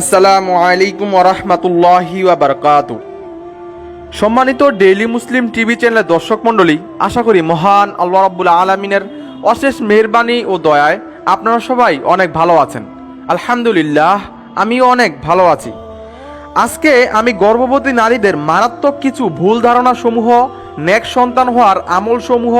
আসসালামু আলাইকুম ওরহমতুল্লাহি ওয়াবারকাত সম্মানিত ডেইলি মুসলিম টিভি চ্যানেলের দর্শক মণ্ডলী, আশা করি মহান আল্লাহ রাব্বুল আলমিনের অশেষ মেহরবানি ও দয়ায় আপনারা সবাই অনেক ভালো আছেন। আলহামদুলিল্লাহ, আমিও অনেক ভালো আছি। আজকে আমি গর্ভবতী নারীদের মারাত্মক কিছু ভুল ধারণা সমূহ নেক সন্তান হওয়ার আমল সমূহ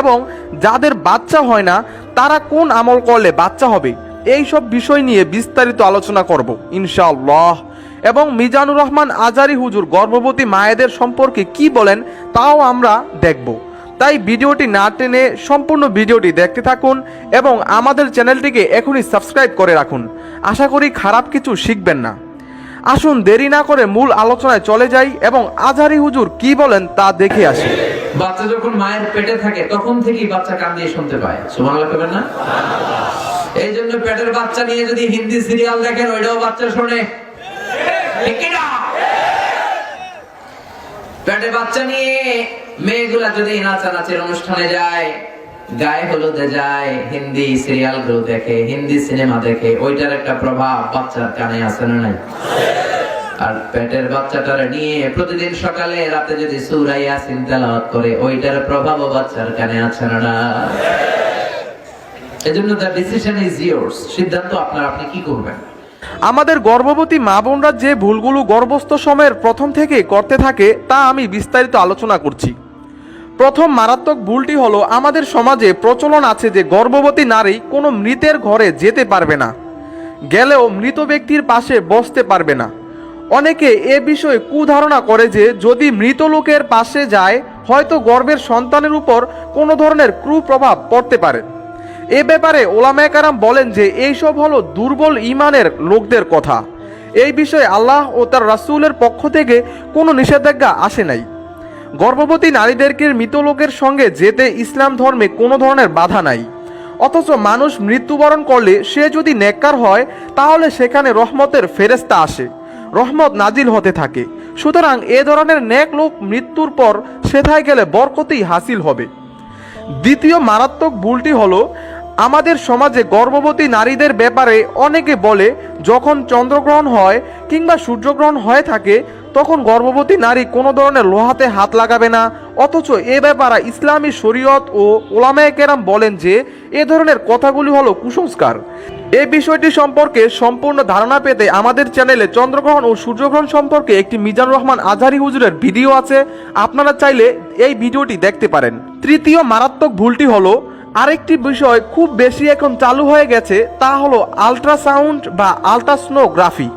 এবং যাদের বাচ্চা হয় না, তারা কোন আমল করলে বাচ্চা হবে এই সব বিষয় নিয়ে বিস্তারিত আলোচনা করব, ইনশাআল্লাহ। এবং মিজানুর রহমান আজারি হুজুর গর্ভবতী মায়েদের সম্পর্কে কি বলেন তাও আমরা দেখব। তাই ভিডিওটি না টেনে সম্পূর্ণ ভিডিওটি দেখতে থাকুন এবং আমাদের চ্যানেলটিকে এখনই সাবস্ক্রাইব করে রাখুন। আশা করি খারাপ কিছু শিখবেন না। আসুন দেরি না করে মূল আলোচনায় চলে যাই এবং আজহারি হুজুর কি বলেন তা দেখে আসি। বাচ্চা যখন মায়ের পেটে থাকে, তখন থেকেই বাচ্চা কান দিয়ে শুনতে পায়। সুবহানাল্লাহ না? এই জন্য পেটের বাচ্চা নিয়ে যদি হিন্দি সিরিয়াল দেখেন, ওইটাও বাচ্চা শোনে। পেটে বাচ্চা নিয়ে মেয়েগুলা যদি নাচানাচির অনুষ্ঠানে যায়, গায়ে হলুদে যায়, হিন্দি সিরিয়ালগুলো দেখে, হিন্দি সিনেমা দেখে, ওইটার একটা প্রভাব বাচ্চার কানে আছে না নাই? আর পেটের বাচ্চাটারে নিয়ে প্রতিদিন সকালে রাতে যদি সূরা ইয়াসিন তেলাওয়াত করে, ওইটার প্রভাবও বাচ্চার কানে আছে না না এজন্য ডিসিশন ইজ সিদ্ধান্ত আপনার, আপনি কি করবেন? আমাদের গর্ভবতী মা বোনরা যে ভুলগুলো গর্ভস্থ সময়ের প্রথম থেকে করতে থাকে, তা আমি বিস্তারিত আলোচনা করছি। প্রথম মারাত্মক ভুলটি হলো, আমাদের সমাজে প্রচলন আছে যে গর্ভবতী নারী কোনো মৃতের ঘরে যেতে পারবে না। গেলেও মৃত ব্যক্তির পাশে বসতে পারবে না। অনেকে এ বিষয়ে কুধারণা করে যে, যদি মৃত লোকের পাশে যায়, হয়তো গর্ভের সন্তানের উপর কোনো ধরনের কুপ্রভাব পড়তে পারে। এ ব্যাপারে ওলামায়ে কারাম বলেন যে এইসব হলো দুর্বল ইমানের লোকদের কথা। এই বিষয়ে আল্লাহ ও তার রাসূলের পক্ষ থেকে কোনো নিষেধাজ্ঞা আসে নাই। গর্ভবতী নারীদেরকে মৃত লোকের সঙ্গে যেতে ইসলাম ধর্মে কোনো ধরনের বাধা নাই। অথচ মানুষ মৃত্যুবরণ করলে সে যদি নেককার হয়, তাহলে সেখানে রহমতের ফেরেস্তা আসে। রহমত নাজিল হতে থাকে। সুতরাং এ ধরনের নেক লোক মৃত্যুর পর সেথায় গেলে বরকতেই হাসিল হবে। দ্বিতীয় মারাত্মক ভুলটি হলো আমাদের সমাজে গর্ভবতী নারীদের ব্যাপারে অনেকে বলে, যখন চন্দ্রগ্রহণ হয় কিংবা সূর্যগ্রহণ হয়ে থাকে, তখন গর্ভবতী নারী কোনো ধরনের লোহাতে হাত লাগাবে না। অথচ এ ব্যাপারে ইসলামী শরীয়ত ও ওলামায়ে কেরাম বলেন যে, এ ধরনের কথাগুলি হলো কুসংস্কার। এই বিষয়টি সম্পর্কে সম্পূর্ণ ধারণা পেতে আমাদের চ্যানেলে চন্দ্রগ্রহণ ও সূর্যগ্রহণ সম্পর্কে একটি মিজানুর রহমান আজহারি হুজুরের ভিডিও আছে। আপনারা চাইলে এই ভিডিওটি দেখতে পারেন। তৃতীয় মারাত্মক ভুলটি হলো আরেকটি বিষয় খুব বেশি এখন চালু হয়ে গেছে, তা হলো আল্ট্রাসাউন্ড বা আল্ট্রাসনোগ্রাফি।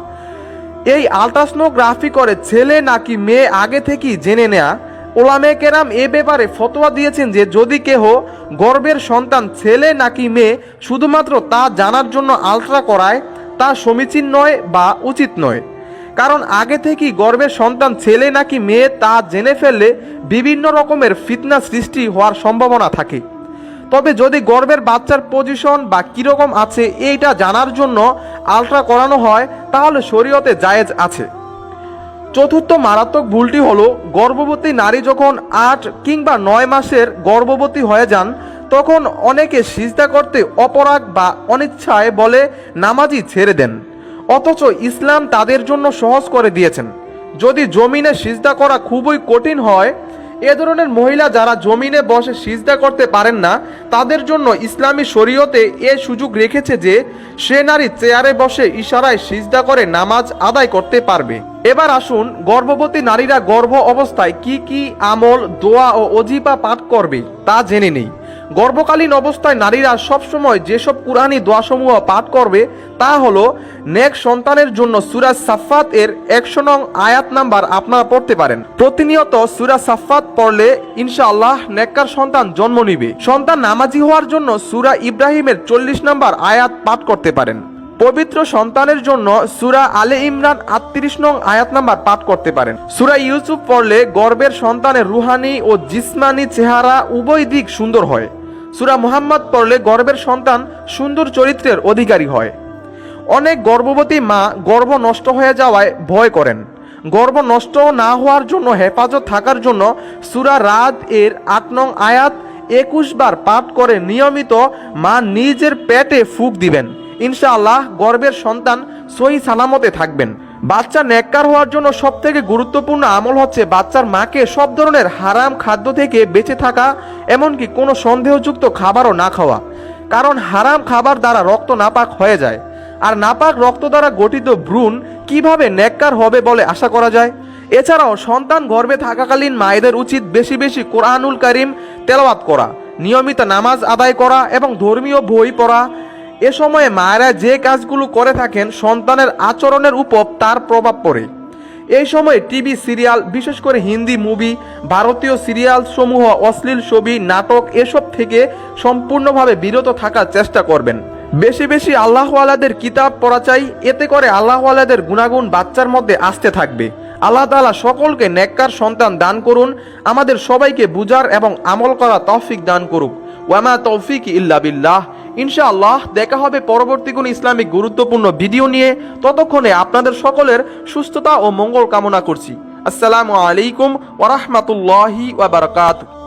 এই আল্ট্রাসনোগ্রাফি করে ছেলে নাকি মেয়ে আগে থেকেই জেনে নেয়া। ওলামে কেরাম এ ব্যাপারে ফতোয়া দিয়েছেন যে, যদি কেহ গর্ভের সন্তান ছেলে নাকি মেয়ে শুধুমাত্র তা জানার জন্য আলট্রা করায়, তা সমীচীন নয় বা উচিত নয়। কারণ আগে থেকেই গর্ভের সন্তান ছেলে নাকি মেয়ে তা জেনে ফেললে বিভিন্ন রকমের ফিতনা সৃষ্টি হওয়ার সম্ভাবনা থাকে। তবে যদি গর্ভের বাচ্চার পজিশন বা কীরকম আছে এইটা জানার জন্য আলট্রা করানো হয়, তাহলে শরীয়তে জায়েজ আছে। চতুর্থ মারাত্মক ভুলটি হলো, গর্ভবতী নারী যখন আট কিংবা নয় মাসের গর্ভবতী হয়ে যান, তখন অনেকে সিজদা করতে অপরাগ বা অনিচ্ছায় বলে নামাজি ছেড়ে দেন। অথচ ইসলাম তাদের জন্য সহজ করে দিয়েছেন। যদি জমিনে সিজদা করা খুবই কঠিন হয় এ ধরনের মহিলা যারা জমিনে বসে সিজদা করতে পারেন না, তাদের জন্য ইসলামী শরীয়তে এ সুযোগ রেখেছে যে সে নারী চেয়ারে বসে ইশারায় সিজদা করে নামাজ আদায় করতে পারবে। এবার আসুন গর্ভবতী নারীরা গর্ভ অবস্থায় কি কি আমল, দোয়া ও অজিপা পাঠ করবে তা জেনে নেই। গর্ভকালীন অবস্থায় নারীরা সবসময় যেসব কুরআনি দোয়াসমূহ পাঠ করবে, তা হলো, নেক সন্তানের জন্য সুরাজ সাফাত এর একশো নং আয়াত নাম্বার আপনারা পড়তে পারেন। প্রতিনিয়ত সুরা সাফাত পড়লে ইনশাআল্লাহ নেককার সন্তান জন্ম নিবে। সন্তান নামাজি হওয়ার জন্য সুরা ইব্রাহিমের চল্লিশ নাম্বার আয়াত পাঠ করতে পারেন। পবিত্র সন্তানের জন্য সুরা আলে ইমরান আটত্রিশ নং আয়াত নাম্বার পাঠ করতে পারেন। সুরা ইউসুফ পড়লে গর্বের সন্তানের রুহানি ও জিসমানি চেহারা উভয় দিক সুন্দর হয়। সুরা মুহাম্মদ পড়লে গর্বের সন্তান সুন্দর চরিত্রের অধিকারী হয়। অনেক গর্ভবতী মা গর্ভ নষ্ট হয়ে যাওয়ায় ভয় করেন। গর্ভ নষ্ট না হওয়ার জন্য হেফাজত থাকার জন্য সুরা রাত এর আট নং আয়াত একুশ বার পাঠ করে নিয়মিত মা নিজের পেটে ফুক দিবেন। ইনশাআল্লাহ গর্বের সন্তান সহি সালামতে থাকবেন। বাচ্চা নেককার হওয়ার জন্য সব থেকে গুরুত্বপূর্ণ আমল হচ্ছে বাচ্চার মাকে সব ধরনের হারাম খাদ্য থেকে বেঁচে থাকা, এমনকি কোনো সন্দেহযুক্ত খাবারও না খাওয়া। কারণ হারাম খাবার দ্বারা রক্ত নাপাক হয়ে যায়। আর নাপাক রক্ত দ্বারা গঠিত ভ্রূণ কীভাবে নেককার হবে বলে আশা করা যায়? এছাড়াও সন্তান গর্ভে থাকাকালীন মায়েদের উচিত বেশি বেশি কোরআনুল কারিম তেলাওয়াত করা, নিয়মিত নামাজ আদায় করা এবং ধর্মীয় বই পড়া এ সময়ে মায়েরা যে কাজগুলো করে থাকেন, সন্তানের আচরণের উপর তার প্রভাব পড়ে। এই সময় টিভি সিরিয়াল, বিশেষ করে হিন্দি মুভি, ভারতীয় সিরিয়াল সমূহ অশ্লীল ছবি, নাটক এসব থেকে সম্পূর্ণভাবে বিরত থাকার চেষ্টা করবেন। বেশি বেশি আল্লাহওয়ালাদের কিতাব পড়া চাই, এতে করে আল্লাহওয়ালাদের গুণাগুণ বাচ্চার মধ্যে আসতে থাকবে। আল্লাহ তালা সকলকে নেককার সন্তান দান করুন, আমাদের সবাইকে বুজার এবং আমল করা তৌফিক দান করুক। ওয়ামা তৌফিক ইল্লা বিল্লাহ। ইনশাআল্লাহ দেখা হবে পরবর্তী কোন ইসলামিক গুরুত্বপূর্ণ ভিডিও নিয়ে। ততক্ষণে আপনাদের সকলের সুস্থতা ও মঙ্গল কামনা করছি। আসসালামু আলাইকুম ওরহমতুল্লাহি ওয়াবারাকাতুহু